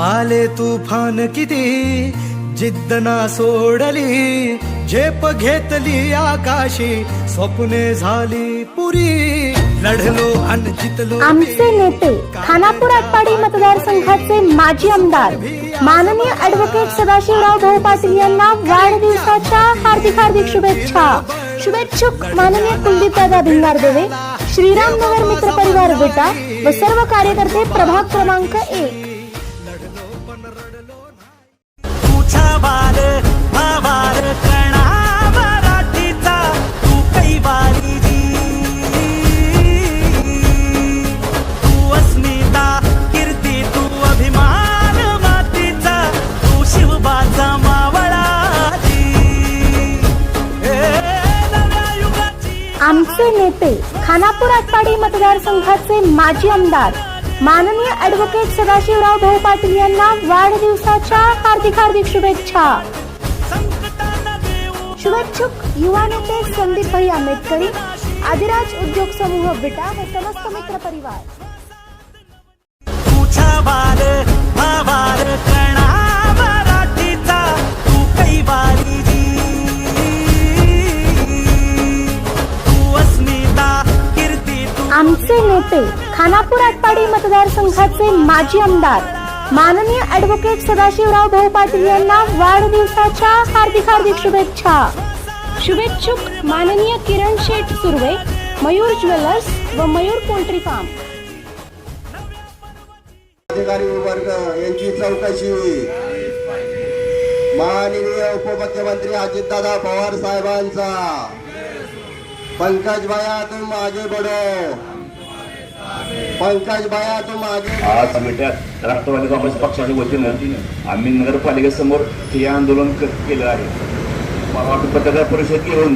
आले तुफान किती जिद्द ना सोडली झेप घेतली आकाशी स्वप्ने झाली पुरी. लढलो आणि जितलो आमचे नेते खानापूर आटपाडी मतदारसंघाचे माजी आमदार माननीय ऍडव्होकेट सदाशिवराव भाऊ पाटील यांना वाढदिवसाच्या हार्दिक हार्दिक शुभेच्छा. शुभेच्छुक माननीय कुलदीपदादा भिंगारदेवे श्रीराम नगर मित्र परिवार बेटा व सर्व कार्यकर्ते प्रभाग क्रमांक एक. आमचे नेते खानापूर आटपाडी मतदारसंघाचे माजी आमदार माननीय ऍडव्होकेट सदाशिवराव भाऊ पाटील यांना वाढदिवसाच्या हार्दिक हार्दिक शुभेच्छा. शुभेच्छुक युवा नेते संदीप भाई आंबेडकरी आदिराज उद्योग समूह विटा व समस्त मित्र परिवार. खानापूर आटपाडी मतदारसंघाचे माजी आमदार माननीय ऍडव्होकेट सदाशिवराव भाऊ पाटील यांना वाढदिवसाच्या हार्दिक हार्दिक शुभेच्छा. शुभेच्छुक माननीय किरण शेठ सुर्वे मयूर ज्वेलर्स व मयूर पोल्ट्री फार्म. अधिकारी वर्ग यांची चौकशी. माननीय उपमुख्यमंत्री अजितदादा पवार साहेबांचा. पंकज भाया तुम आगे बढ़ो पंकज भाया तुम आगे आज मिठ्यात राष्ट्रवादी काँग्रेस पक्षाच्या वतीनं आम्ही नगरपालिकेसमोर हे आंदोलन केलं आहे. परवा पत्रकार परिषद घेऊन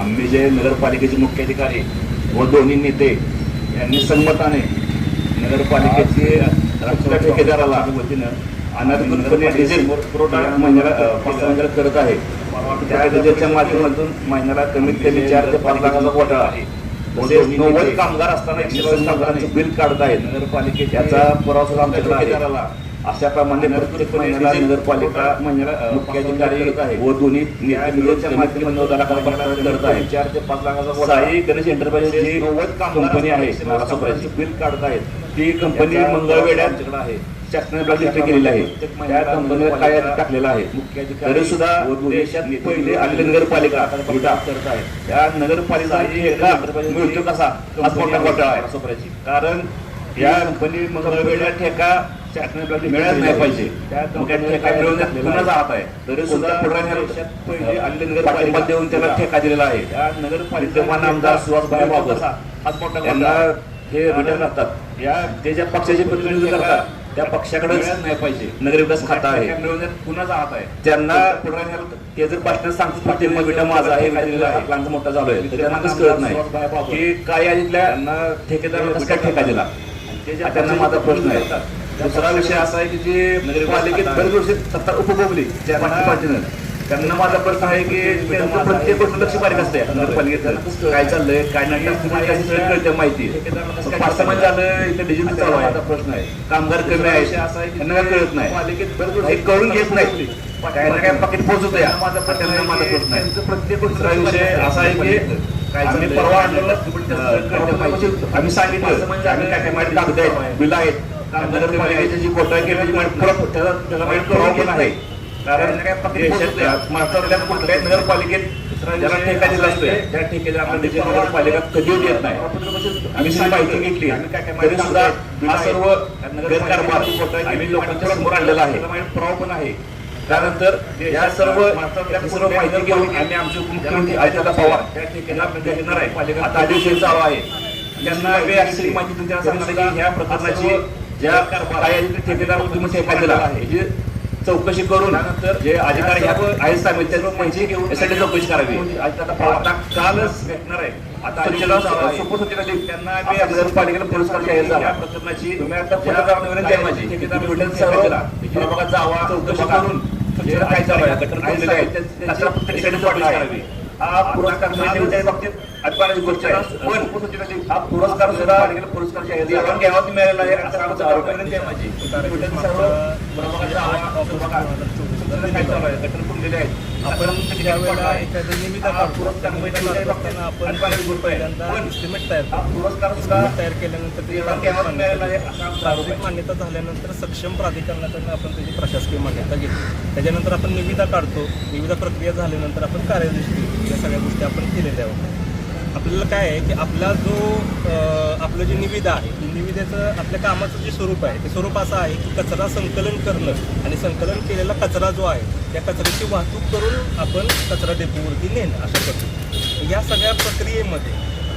आम्ही जे नगरपालिकेचे मुख्य अधिकारी व दोन्ही नेते यांनी संमताने नगरपालिकेचे राष्ट्रीय ठेकेदाराला वतीनं अनाधिकृतपणे डिझेल पुरवठा महिन्याला अ, पाच महिन्याला करत आहे. त्या डिझेलच्या माध्यमातून महिन्याला कमीत कमी चार ते पाच लाखाचा घोटाळा आहे. नव्वद कामगार असताना एकशे बावीस कामगारांचं बिल काढत आहेत नगरपालिकेच्या याचा पुरावा सुद्धा आमच्याकडे आहे. अशा प्रमाणे प्रत्येक महिन्याला नगरपालिका महिन्याला मुख्य अधिकारी व दोन्ही नेते मिळून कमीत कमी नऊ लाखाचा भ्रष्टाचार करत आहे चार ते पाच लाखाचा साई गणेश एंटरप्राइजेस जी कंपनी आहे. महाराष्ट्राची बिल काढत आहेत ती कंपनी मंगळवेड्यात आहे. शासनाने रजिस्टर केलेली आहे. त्या कंपनीला काय टाकलेलं आहे. तरी सुद्धा देशात पहिले आलेली नगरपालिका करत आहे त्या नगरपालिका ठेका मिळतो कसा? हाच मोठा घोटाळा आहे. कारण या कंपनी मंगळवेढ्या ठेका शासनाने मिळत नाही पाहिजे. त्या ठेका मिळवण्यात कुणाचा हात आहे. तरी सुद्धा पहिले आलेली नगरपालिका देऊन त्याला ठेका दिलेला आहे. त्या नगरपालिकेमान आमदार सुहासभाई बाबर. हाच मोठा हे रिटर्न असतात या ते ज्या पक्षाचे प्रतिनिधित्व करतात. त्या पक्षाकडे नाही पाहिजे. नगर विकास खाता आहे. मिळवण्यात कुणाचा हात आहे. त्यांना ते जर प्रश्न सांगतो पटेल मग बेटा माझा आहे प्लांट मोठा चालू आहे तर त्यांना कसं कळत नाही की काय आहे तिथल्या ठेकेदार कसं काय ठेका दिला त्यांना माझा प्रश्न आहे. दुसरा विषय असा आहे की जे नगरपालिकेत बरेच वर्ष सत्ता उपभोगली त्या पार्टीनं त्यांना माझा प्रश्न आहे की त्यांचं प्रत्येक गोष्ट लक्ष बारीक असते. नगरपालिकेत काय चाललंय काय नाही कळते माहिती पाच सहा झालं इथे डिजिटल चालू आहे. प्रश्न आहे. कामगार कमी आहे त्यांना काय कळत नाही. हे कळून घेत नाही. काय ना काय पाकिट पोहोचत या. माझा त्यांना माझा प्रश्न आहे. प्रत्येक गोष्ट विषय असा आहे की आम्ही परवा आणलेलं अं, आम्ही सांगितलं. आम्ही काय काय माहिती कागद आहेत बिल आहेत. नगरपालिकेची जी घोटाळा केली माहिती पुरावा पण आहे कारण महाराष्ट्रातल्या कुठल्याही नगरपालिकेत ज्याला ठेका दिला असतोय त्या ठेकेला आपल्या देशात नगरपालिका कधीच येत नाही. आम्ही जी माहिती घेतली तरी सुद्धा हा सर्व गैरकारभार आम्ही लोकांच्या समोर आणलेला आहे. पुरावा पण आहे. त्यानंतर या सर्व सर्व माहिती घेऊन आम्ही आमचे उपमुख्यमंत्री अजितदादा पवार त्या ठिकाणी भेटणार आहे. आता आदेश चालू आहे. त्यांना असलेली माहिती तुमच्या सांगणार की ह्या प्रकरणाची ज्या ठेकेदार ठेका दिला याची चौकशी करून जे अधिकारी आहेत सामील त्या माहिती घेऊन यासाठी चौकशी करावी. आता कालच भेटणार आहे. आता त्यांना मी पुरस्कार जाहीर झाला या प्रकरणाची तुम्ही आता विनंती आहे माझी जावा चौकशी करून काय चालू आहे हा पुरस्कार बाबतीत अटकाराची गोष्ट आहे. पण हा पुरस्कार सुद्धा पुरस्कार मिळालेला आहे असा आमचा आरोप आहे. माझी आपण पुरस्कार सुद्धा तयार केल्यानंतर मान्यता झाल्यानंतर सक्षम प्राधिकरणाकडनं आपण त्याची प्रशासकीय मान्यता घेतो. त्याच्यानंतर आपण निविदा काढतो. निविदा प्रक्रिया झाल्यानंतर आपण कार्यदृष्टी या सगळ्या गोष्टी आपण केलेल्या आहोत. आपल्याला काय आहे की आपला जो आपलं जे निविदा आहे ती निविदेचं आपल्या कामाचं जे स्वरूप आहे ते स्वरूप असं आहे की कचरा संकलन करणं आणि संकलन केलेला कचरा जो आहे त्या कचऱ्याची वाहतूक करून आपण कचरा डेपोवरती नेणं अशा करतो. या सगळ्या प्रक्रियेमध्ये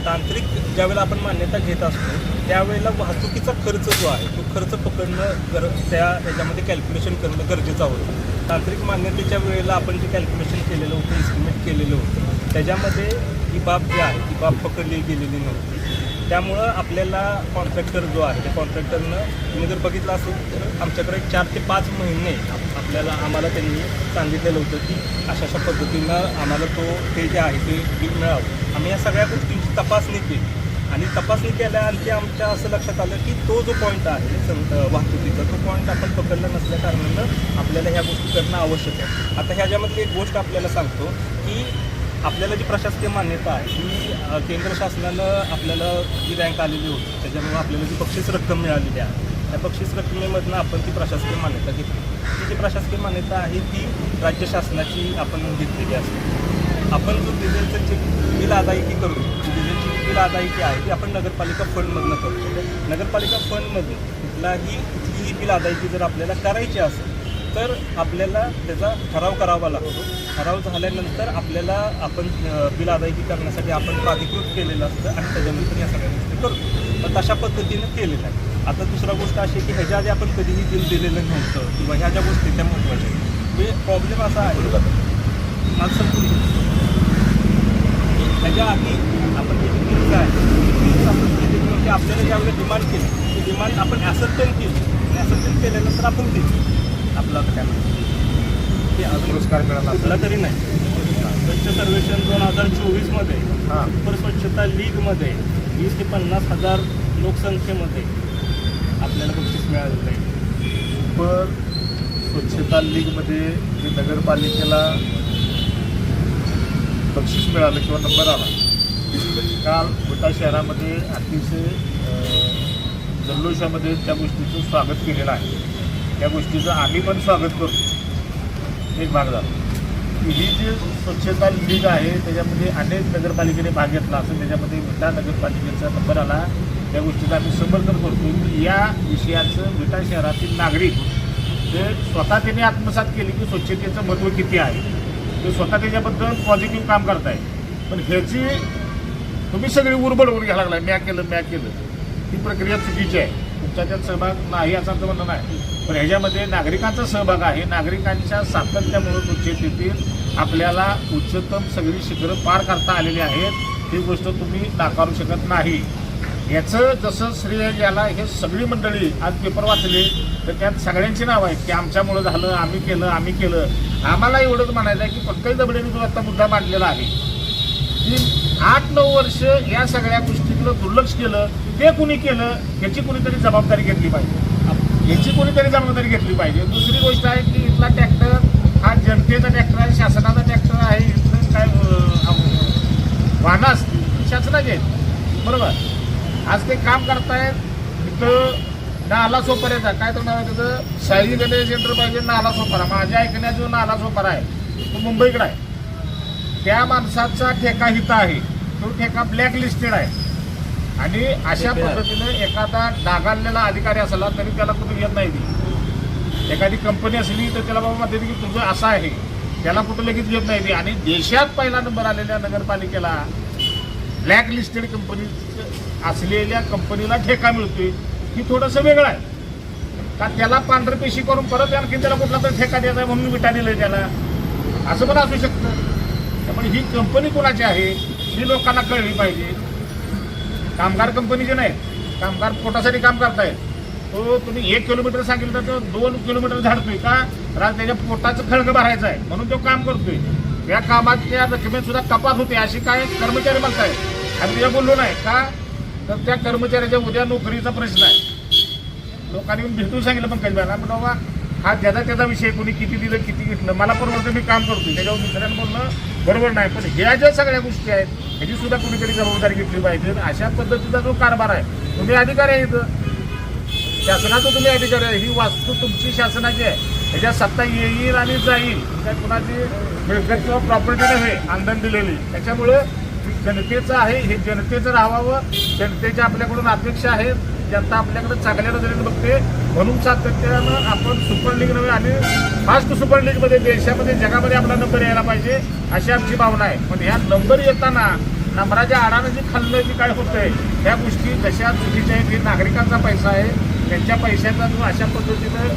तांत्रिक ज्यावेळेला आपण मान्यता घेत असतो त्यावेळेला वाहतुकीचा खर्च जो आहे तो खर्च पकडणं गर त्या याच्यामध्ये कॅल्क्युलेशन करणं गरजेचं होतं. तांत्रिक मान्यतेच्या वेळेला आपण जे कॅल्क्युलेशन केलेलं होतं एस्टिमेट केलेलं होतं त्याच्यामध्ये ही बाब जी आहे ती बाब पकडली गेलेली नव्हती. त्यामुळं आपल्याला कॉन्ट्रॅक्टर जो आहे त्या कॉन्ट्रॅक्टरनं तुम्ही जर बघितलं असेल तर आमच्याकडे चार ते पाच महिने आपल्याला आम्हाला त्यांनी सांगितलेलं होतं की अशा अशा पद्धतीनं आम्हाला तो ते जे आहे ते बिल मिळावं. आम्ही या सगळ्या गोष्टींची तपासणी केली. आणि तपासणी केल्या आणखी आमच्या असं लक्षात आलं की तो जो पॉईंट आहे संत वाहतुकीचा तो पॉईंट आपण पकडला नसल्या कारणानं आपल्याला ह्या गोष्टी करणं आवश्यक आहे. आता ह्याच्यामधली एक गोष्ट आपल्याला सांगतो की आपल्याला जी प्रशासकीय मान्यता आहे ती केंद्र शासनानं आपल्याला जी रँक आलेली होती त्याच्यामुळे आपल्याला जी बक्षीस रक्कम मिळालेली आहे त्या बक्षीस रकमेमधनं आपण ती प्रशासकीय मान्यता घेतली. ती जी प्रशासकीय मान्यता आहे ती राज्य शासनाची आपण घेतलेली असते. आपण जो डिझेलचं जे बिल अदायकी करतो जी डिझेलची जी बिल अदायकी आहे ती आपण नगरपालिका फंडमधनं करतो नगरपालिका फंडमधून कुठलाही कुठलीही बिल अदायकी जर आपल्याला करायची असेल तर आपल्याला त्याचा ठराव करावा लागतो. ठराव झाल्यानंतर आपल्याला आपण बिल अदायगी करण्यासाठी आपण प्राधिकृत केलेलं असतं आणि त्याच्यानंतर या सगळ्या गोष्टी करतो. तर तशा पद्धतीनं केलेलं आहे. आता दुसरा गोष्ट अशी आहे की ह्याच्या आधी आपण कधीही बिल दिलेलं नव्हतं किंवा ह्या ज्या गोष्टी त्या महत्त्वाच्या आहेत. म्हणजे प्रॉब्लेम असा आहे माणसं पुढे ह्याच्या आधी आपण जे बिल्स आहे बिल्स आपण केले म्हणजे आपल्याला ज्यावेळेला डिमांड केली ती डिमांड आपण ॲसर्टन केली. आणि ॲसर्टन केल्यानंतर आपण दिली. आपलं काय पुरस्कार मिळाला कुठला तरी नाही. स्वच्छ सर्वेक्षण दोन हजार चोवीसमध्ये हां. सुपर स्वच्छता लीगमध्ये वीस ते पन्नास हजार लोकसंख्येमध्ये आपल्याला बक्षीस मिळालेलं आहे. सुपर स्वच्छता लीगमध्ये जे नगरपालिकेला बक्षीस मिळालं किंवा नंबर आला काल बुटा शहरामध्ये अतिशय जल्लोषामध्ये त्या गोष्टीचं स्वागत केलेलं आहे. या गोष्टीचं आम्ही पण स्वागत करतो. एक भाग झाला. की ही जी स्वच्छता लीग आहे त्याच्यामध्ये अनेक नगरपालिकेने भाग घेतला असून त्याच्यामध्ये विटा नगरपालिकेचा नंबर आला. त्या गोष्टीचं आम्ही समर्थन करतो. की या विषयाचं विटा शहरातील नागरिक ते स्वतः त्यांनी आत्मसात केले की स्वच्छतेचं महत्त्व किती आहे. ते स्वतः त्याच्याबद्दल पॉझिटिव्ह काम करताय पण ह्याची तुम्ही सगळी उरबड उर घ्यायला लागला म्या केलं म्या केलं. ती प्रक्रिया चुकीची आहे. तुमचा त्यात सहभाग नाही असं आमचं म्हणणं नाही. पण ह्याच्यामध्ये नागरिकांचा सहभाग आहे. नागरिकांच्या सातत्यामुळे उच्चतेतील आपल्याला उच्चतम सगळी शिखरं पार करता आलेली आहेत. ही गोष्ट तुम्ही नाकारू शकत नाही. याचं जसं श्रेय याला हे सगळी मंडळी आज पेपर वाचले तर त्यात सगळ्यांची नाव आहेत की आमच्यामुळं झालं आम्ही केलं आम्ही केलं. आम्हाला एवढंच म्हणायचं आहे की पंकज दबडेने जो आता मुद्दा मांडलेला आहे की आठ नऊ वर्ष या सगळ्या गोष्टी गोष्टीकडं दुर्लक्ष केलं ते कुणी केलं याची कुणीतरी जबाबदारी घेतली पाहिजे. याची कुणीतरी जबाबदारी घेतली पाहिजे. दुसरी गोष्ट आहे की इथला ट्रॅक्टर हा जनतेचा ट्रॅक्टर आहे शासनाचा ट्रॅक्टर आहे इथलं काय वाहनं असतील शासनाचे आहेत. बरोबर? आज ते काम करतायत इथं नाला सोपाऱ्याचा काय तर नाव त्याचं? शाही गणेश पाहिजे नाला सोपारा. माझ्या ऐकण्यात जो नाला सोपारा आहे तो मुंबईकडे आहे. त्या माणसाचा ठेका हिता आहे. तो ठेका ब्लॅक लिस्टेड आहे. आणि अशा पद्धतीने एखादा डागाळलेला अधिकारी असला तरी त्याला कुठे येत नाही एखादी कंपनी असली तर त्याला बाबा म्हणते की तुझं असं आहे. त्याला कुठं लगेच घेत नाही आणि देशात पहिला नंबर आलेल्या नगरपालिकेला ब्लॅक लिस्टेड कंपनी असलेल्या कंपनीला ठेका मिळतोय ही थोडंसं वेगळं आहे. का त्याला पांढरं पेशी करून परत आणखी त्याला कुठला तरी ठेका द्यायचा आहे म्हणून विटा दिलंय त्याला. असं पण असू शकतं. त्यामुळे ही कंपनी कोणाची आहे ही लोकांना कळली पाहिजे. कामगार कंपनीचे नाही कामगार पोटासाठी काम करतायत तो तुम्ही एक किलोमीटर सांगितलं तर तो दोन किलोमीटर झाडतोय का? राज त्याच्या पोटाचं खळगं भरायचं आहे म्हणून तो काम करतोय. या कामाच्या रकमेत सुद्धा कपात होते अशी काय कर्मचारी म्हणतायत. आम्ही तुझ्या बोललो नाही का? तर त्या कर्मचाऱ्याच्या उद्या नोकरीचा प्रश्न आहे. लोकांनी भेटून सांगितलं पंकज भाईला बाबा हा ज्याचा त्याचा विषय कोणी किती दिलं किती घेतलं मला परवडतं मी काम करतो त्याच्यावर दुसऱ्यांना बोलणं बरोबर नाही पण ह्या ज्या सगळ्या गोष्टी आहेत ह्याची सुद्धा कुणीतरी जबाबदारी घेतली पाहिजे. अशा पद्धतीचा जो कारभार आहे तुम्ही अधिकारी आहे इथं. शासनाचं तुम्ही अधिकारी आहे ही वास्तू तुमची शासनाची आहे. ह्याच्यात सत्ता येईल आणि जाईल त्या कुणाची मिळकत किंवा प्रॉपर्टी नव्हे आंदण दिलेली. त्याच्यामुळे जनतेचं आहे हे जनतेचं राहावं. जनतेच्या आपल्याकडून अपेक्षा आहेत. जनता आपल्याकडे चांगल्या नजरेने बघते म्हणून सातत्यानं आपण सुपर लीग नव्हे आणि फास्ट सुपर लीगमध्ये देशामध्ये जगामध्ये आपला नंबर यायला पाहिजे अशी आमची भावना आहे. पण ह्या नंबर येताना नंबराच्या आडानं जी खाल्लं जी काय होतंय त्या गोष्टी जशा चुकीच्या आहेत हे नागरिकांचा पैसा आहे. त्यांच्या पैशाचा जो अशा पद्धतीनं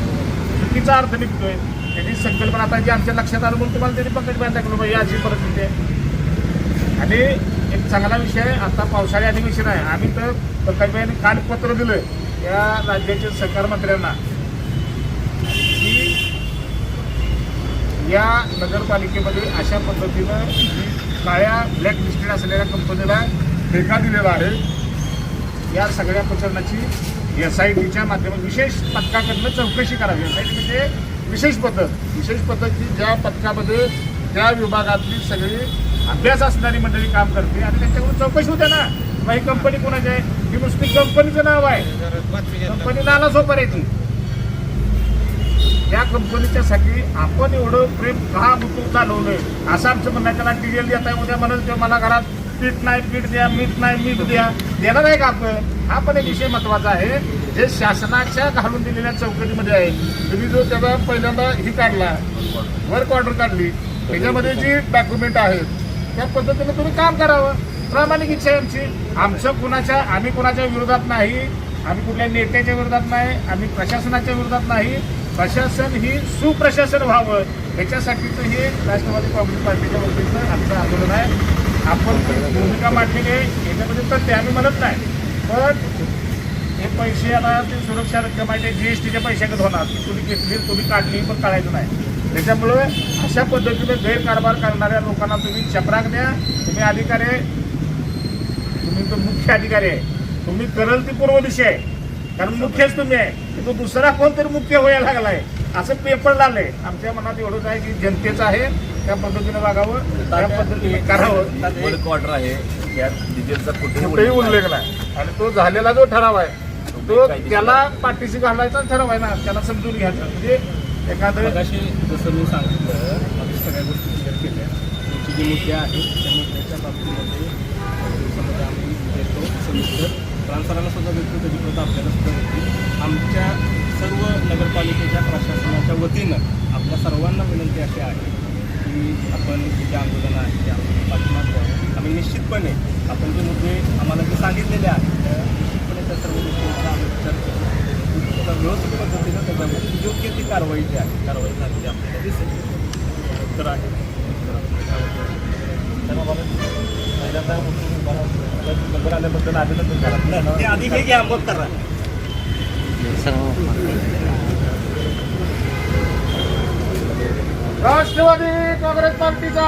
चुकीचा अर्थ निघतोय त्याची संकल्पना आता जी आमच्या लक्षात आलं म्हणून तुम्हाला त्यांनी पंकज बाहेर टाकलं ही अशी परिस्थिती आहे. आणि एक चांगला विषय आहे. आता पावसाळी अधिवेशन आहे. आम्ही तर पंकजबाईंनी काल पत्र दिलं या राज्याच्या सरकार मंत्र्यांना की या नगरपालिकेमध्ये अशा पद्धतीनं काळ्या ब्लॅक लिस्टेड असलेल्या कंपनीला ठेका दिलेला आहे या सगळ्या प्रकरणाची एस आय टीच्या माध्यमात विशेष पथकाकडनं चौकशी करावी. एस आय टी म्हणजे विशेष पद्धत विशेष पद्धत की ज्या पथकामध्ये त्या विभागातली सगळी अभ्यास असणारी मंडळी काम करते आणि त्यांच्याकडून चौकशी होते ना. मग ही कंपनी कोणाची आहे? ही नुसती कंपनीचं नाव आहे. कंपनी नाला ती. त्या कंपनीच्यासाठी आपण एवढं प्रेम का मुतून चालवलंय? असं आमचं म्हणणं त्याला डिझेल देत आहे उद्या म्हणत मला घरात पीठ नाही पीठ द्या मीठ नाही मीठ द्या. देणार आहे का आपण? हा पण एक विषय महत्त्वाचा आहे. जे शासनाच्या घालून दिलेल्या चौकटीमध्ये आहे. तुम्ही जो त्याचा पहिल्यांदा ही काढला वर्क ऑर्डर काढली त्याच्यामध्ये जी डॉक्युमेंट आहेत त्या पद्धतीने तुम्ही काम करावं. प्रामाणिक इच्छा आहे आमची. आमचं कुणाच्या आम्ही कुणाच्या विरोधात नाही. आम्ही कुठल्या नेत्याच्या विरोधात नाही. आम्ही प्रशासनाच्या विरोधात नाही. प्रशासन ही सुप्रशासन व्हावं. याच्यासाठीचं हे राष्ट्रवादी काँग्रेस पार्टीच्या वतीचं आमचं आंदोलन आहे. आपण भूमिका मांडलेली आहे. याच्यामध्ये तर ते आम्ही म्हणत नाही. पण हे पैसे आता ते सुरक्षा रक्कम आहे. ते टीच्या पैशागत होणार. ती तुम्ही घेतली तुम्ही काढली पण काढायचं नाही. त्याच्यामुळे अशा पद्धतीने गैरकारभार करणाऱ्या लोकांना तुम्ही चपराक द्या. तुम्ही अधिकारी आहे. तुम्ही तो मुख्य अधिकारी आहे. तुम्ही करल ती पूर्व दिशा आहे. कारण मुख्यच तुम्ही आहे. तो दुसरा कोणतरी मुख्य व्हायला लागलाय. असं पेपर लागलंय आमच्या मनात एवढंच आहे की जनतेचं आहे. त्या पद्धतीने वागावं त्या पद्धतीने करावं. ऑर्डर आहे. कुठेही उल्लेख नाही. आणि तो झालेला जो ठराव आहे तो त्याला पाठीशी घालायचा ठराव आहे ना. त्याला समजून घ्यायचा. म्हणजे एखादं जसं मी सांगितलं आम्ही सगळ्या गोष्टी शेअर केल्या. तुमची जी मुद्दे आहेत त्या मुद्द्याच्या बाबतीमध्ये दिवसामध्ये आम्ही म्हणजे देतो सविस्तर प्रांसराला सुद्धा देतो त्याची प्रत आपल्याला सुद्धा देतो आमच्या सर्व नगरपालिकेच्या प्रशासनाच्या वतीनं आपल्या सर्वांना विनंती अशी आहे की आपण जे आंदोलन आहे ते आंदोलन पाठिंबा द्यावं आम्ही निश्चितपणे आपण जे मुद्दे आम्हाला जे सांगितलेले आहेत त्या निश्चितपणे त्या सर्व गोष्टींचा आम्ही विचार करतो. आता व्यवस्थित पद्धतीनं त्याच्यावर योग्य ती कारवाई जी आहे कारवाई झालेली आपल्याला दिसेल तर आहे. तर आपण त्यावर- त्याला मला पहिल्यांदा मला नंबर आल्याबद्दल अभिनंदन करा ते आधी हे घ्या मग करा. राष्ट्रवादी काँग्रेस पार्टीचा.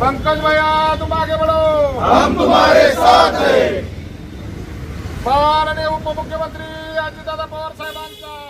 पंकज भैया तुम आगे बढ़ो हम तुम्हारे साथ हैं। पवार आणि उपमुख्यमंत्री अजितदादा पवार साहेबांचा.